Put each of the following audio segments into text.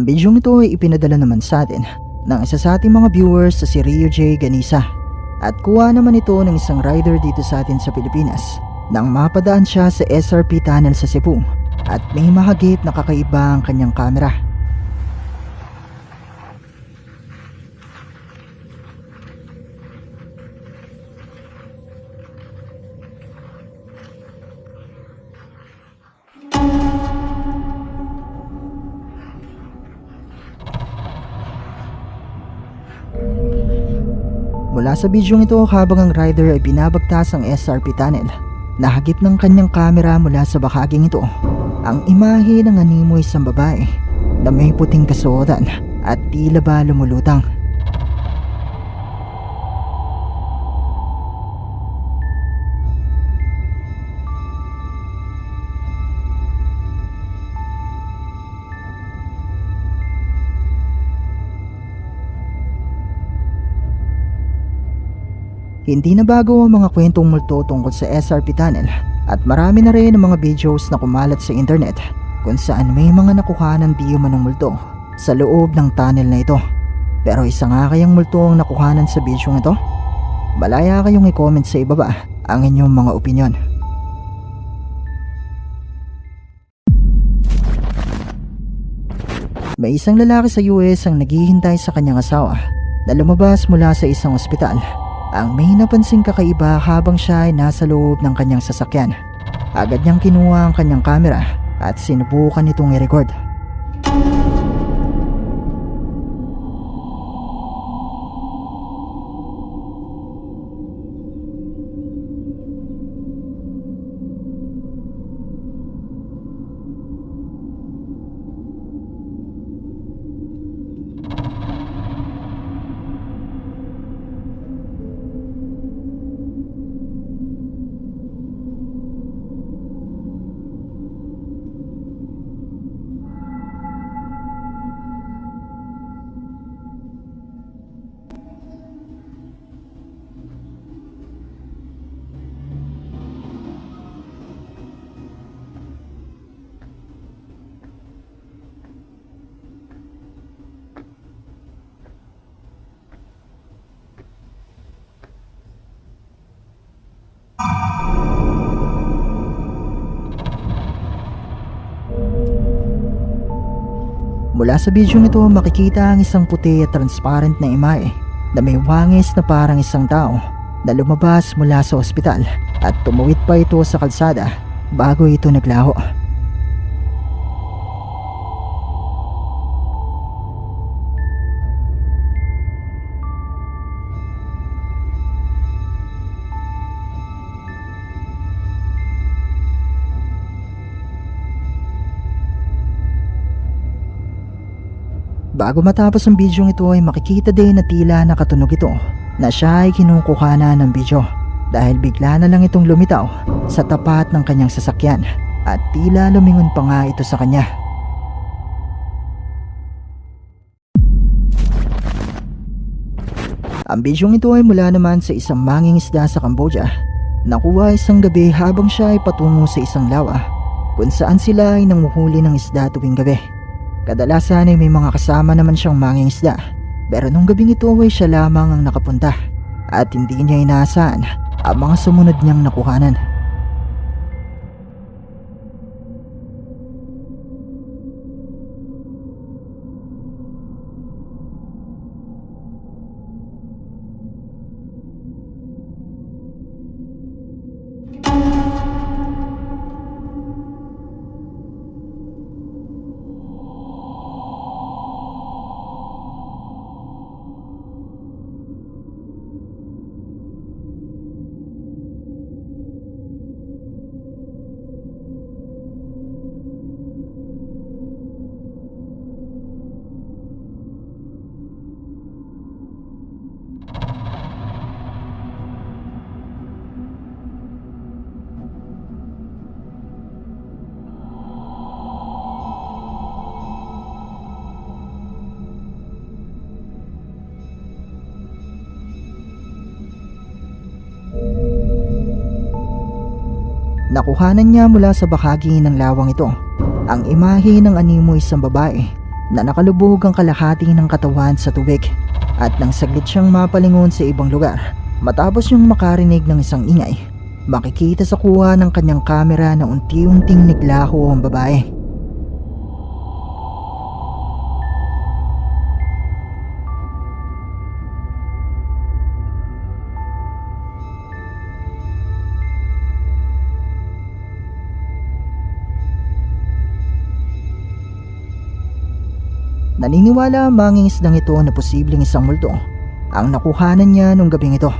Ang bidyong ito ay ipinadala naman sa atin ng isa sa ating mga viewers sa si Rio J. Ganisa. At kuha naman ito ng isang rider dito sa atin sa Pilipinas nang mapadaan siya sa SRP tunnel sa Cebu at may mahagit na kakaiba ang kanyang kamera. Mula sa bidyong ito habang ang rider ay binabagtas ang SRP tunnel, nahagip ng kanyang kamera mula sa bahaging ito ang imahe ng animoy isang babae na may puting kasuotan at tila ba lumulutang. Hindi na bago ang mga kwentong multo tungkol sa SRP tunnel at marami na rin ang mga videos na kumalat sa internet kung saan may mga nakuha ng di umanong multo sa loob ng tunnel na ito. Pero isa nga kayang multo ang nakuhanan sa video ito? Malaya kayong i-comment sa ibaba ang inyong mga opinion. May isang lalaki sa US ang naghihintay sa kanyang asawa na lumabas mula sa isang ospital ang may napansing kakaiba habang siya ay nasa loob ng kanyang sasakyan. Agad niyang kinuha ang kanyang kamera at sinubukan itong i-record. Mula sa video nito makikita ang isang puti at transparent na imahe na may wangis na parang isang tao na lumabas mula sa ospital at tumuwid pa ito sa kalsada bago ito naglaho. Bago matapos ang video ito ay makikita din na tila nakatunog ito na siya ay kinukuha na ng video dahil bigla na lang itong lumitaw sa tapat ng kanyang sasakyan at tila lumingon pa nga ito sa kanya. Ang bidyong ito ay mula naman sa isang manging isda sa Cambodia. Nakuha isang gabi habang siya ay patungo sa isang lawa kung saan sila ay nanguhuli ng isda tuwing gabi. Kadalasan ay may mga kasama naman siyang manging isda pero nung gabing ito ay siya lamang ang nakapunta at hindi niya inaasahan ang mga sumunod niyang nakuhanan. Nakuhanan niya mula sa bahagi ng lawang ito ang imahe ng animo isang babae na nakalubog ang kalahati ng katawan sa tubig at nang saglit siyang mapalingon sa ibang lugar matapos niyang makarinig ng isang ingay makikita sa kuha ng kanyang kamera na unti-unting naglaho ang babae. Naniniwala ang manging isdang ito na posibleng isang multo ang nakuhanan niya nung gabing ito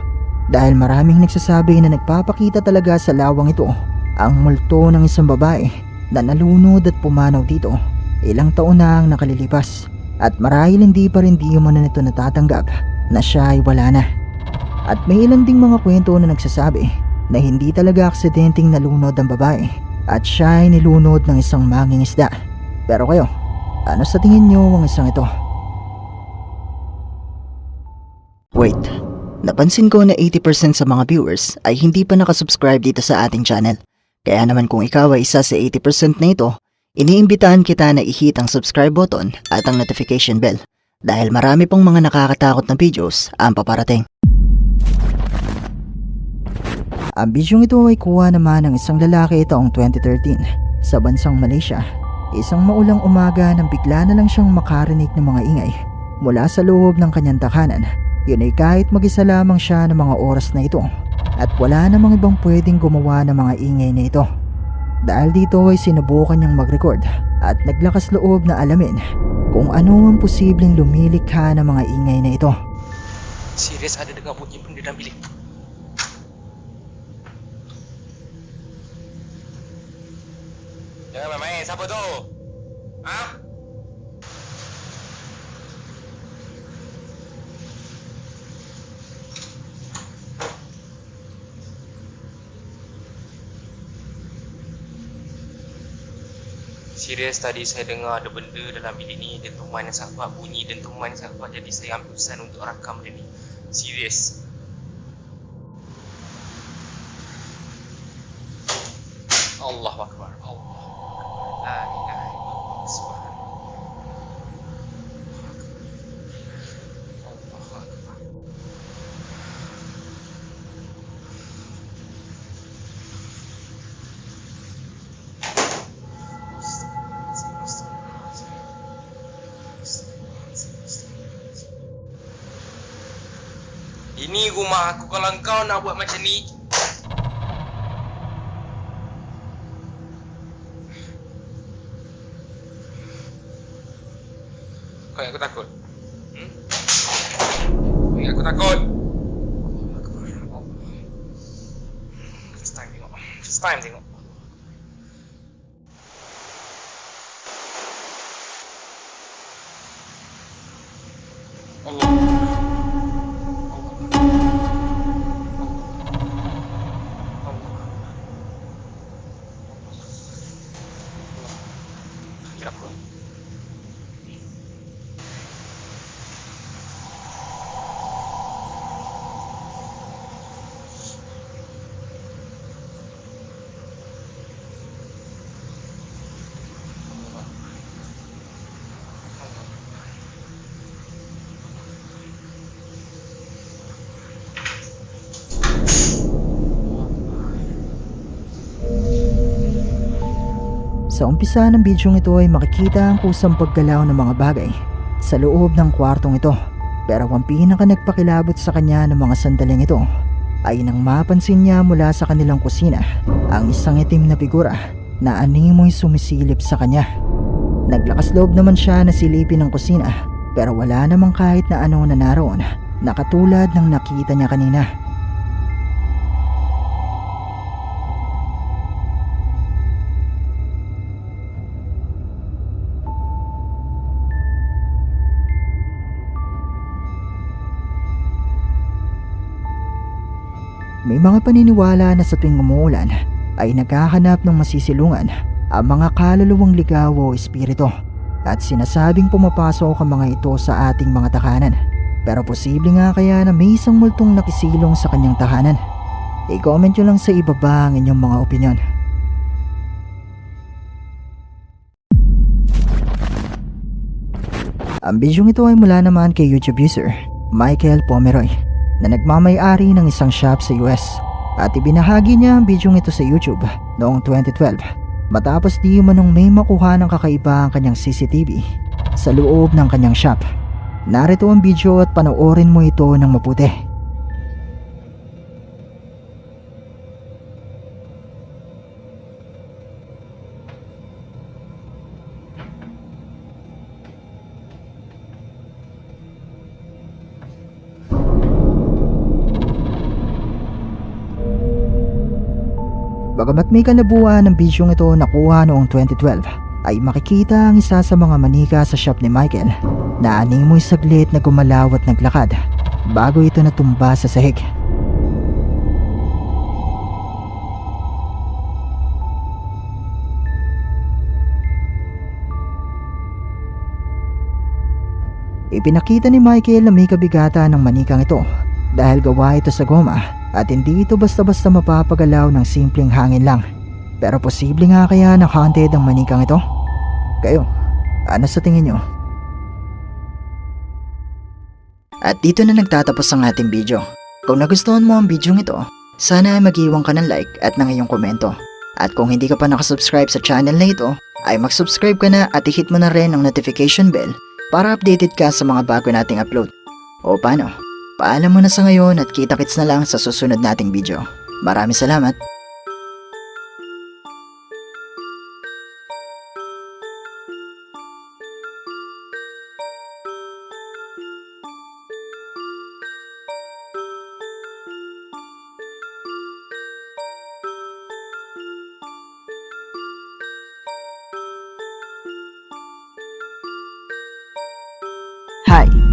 dahil maraming nagsasabi na nagpapakita talaga sa lawang ito ang multo ng isang babae na nalunod at pumanaw dito ilang taon na ang nakalilipas at marahil hindi pa rin di umano nito natatanggap na siya ay wala na. At may ilan ding mga kwento na nagsasabi na hindi talaga aksidenteng nalunod ang babae at siya ay nilunod ng isang manging isda. Pero kayo, ano sa tingin niyo ang isang ito? Wait, napansin ko na 80% sa mga viewers ay hindi pa nakasubscribe dito sa ating channel. Kaya naman kung ikaw ay isa sa 80% na ito, iniimbitahan kita na i-hit ang subscribe button at ang notification bell dahil marami pong mga nakakatakot na videos ang paparating. Ang bidyong ito ay kuha naman ng isang lalaki taong 2013 sa bansang Malaysia. Isang maulang umaga nang bigla na lang siyang makarinig ng mga ingay mula sa loob ng kanyang tahanan. Yun ay kahit mag-isa lamang siya ng mga oras na ito at wala namang ibang pwedeng gumawa ng mga ingay na ito. Dahil dito ay sinubukan niyang mag-record at naglakas loob na alamin kung ano ang posibleng lumilikha ng mga ingay na ito. Serius ada dengar bunyi benda dalam bilik. Jangan main-main. Siapa tu? Ha? Serius tadi saya dengar ada benda dalam bilik ni Dentuman yang sangat kuat Bunyi dentuman yang sangat kuat Jadi saya ambil keputusan untuk rakam benda ni Serius Allah Akbar Allah Akbar Ini rumah aku kalau kau nak buat macam ni Kau ingat aku takut? Hmm? Kau ingat aku takut? First time tengok First time tengok Sa umpisa ng bidyong ito ay makikita ang kusang paggalaw ng mga bagay sa loob ng kwartong ito. Pero ang pinaka nagpakilabot sa kanya ng mga sandaling ito ay nang mapansin niya mula sa kanilang kusina ang isang itim na figura na animoy sumisilip sa kanya. Naglakas loob naman siya na silipin ang kusina pero wala namang kahit na ano na naroon na katulad ng nakita niya kanina. May mga paniniwala na sa tuwing umuulan ay naghahanap ng masisilungan ang mga kaluluwang ligaw o espiritu at sinasabing pumapasok ang mga ito sa ating mga tahanan. Pero posible nga kaya na may isang multong nakisilong sa kanyang tahanan. I-comment nyo lang sa ibaba ang inyong mga opinion. Ang bidyong ito ay mula naman kay YouTube user Michael Pomeroy na nagmamay-ari ng isang shop sa US at ibinahagi niya ang bidyong ito sa YouTube noong 2012 matapos di manong may makuha ng kakaiba ang kanyang CCTV sa loob ng kanyang shop. Narito ang video at panoorin mo ito ng mabuti. Bagamat may kalabuan ng bidyong ito nakuha noong 2012, ay makikita ang isa sa mga manika sa shop ni Michael na animoy saglit na gumalaw at naglakad bago ito natumba sa sahig. Ipinakita ni Michael na may kabigatan ng manikang ito dahil gawa ito sa goma at hindi ito basta-basta mapapagalaw ng simpleng hangin lang. Pero posible nga kaya na haunted ang manikang ito? Kayo, ano sa tingin nyo? At dito na nagtatapos ang ating video. Kung nagustuhan mo ang video ito, sana ay mag-iwan ka ng like at ng iyong komento. At kung hindi ka pa nakasubscribe sa channel na ito, ay mag-subscribe ka na at i-hit mo na rin ang notification bell para updated ka sa mga bago nating upload. O paano? Paalam mo na sa ngayon at kita-kits na lang sa susunod nating video. Maraming salamat!